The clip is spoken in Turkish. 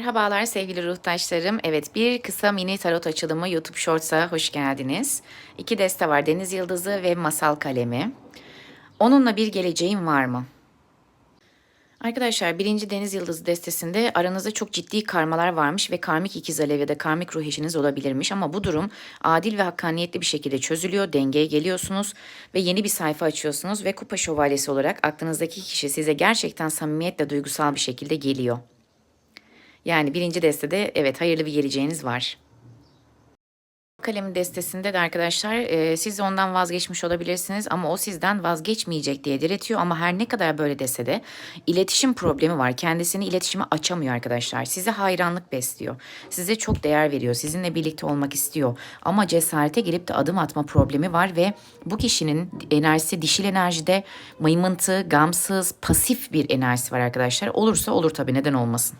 Merhabalar sevgili ruhtaşlarım. Evet bir kısa mini tarot açılımı YouTube Shorts'a hoş geldiniz. İki deste var Deniz Yıldızı ve Masal Kalemi. Onunla bir geleceğin var mı? Arkadaşlar birinci Deniz Yıldızı destesinde aranızda çok ciddi karmalar varmış ve karmik ikiz alev ya da karmik ruh eşiniz olabilirmiş. Ama bu durum adil ve hakkaniyetli bir şekilde çözülüyor. Dengeye geliyorsunuz ve yeni bir sayfa açıyorsunuz ve kupa şövalyesi olarak aklınızdaki kişi size gerçekten samimiyetle duygusal bir şekilde geliyor. Yani birinci destede evet hayırlı bir geleceğiniz var. Kalem destesinde de arkadaşlar e, siz ondan vazgeçmiş olabilirsiniz ama o sizden vazgeçmeyecek diye diretiyor ama her ne kadar böyle dese de iletişim problemi var. Kendisini iletişime açamıyor arkadaşlar. Size hayranlık besliyor. Size çok değer veriyor. Sizinle birlikte olmak istiyor. Ama cesarete gelip de adım atma problemi var ve bu kişinin enerjisi dişil enerjide mıymıntı, gamsız, pasif bir enerjisi var arkadaşlar. Olursa olur tabii neden olmasın.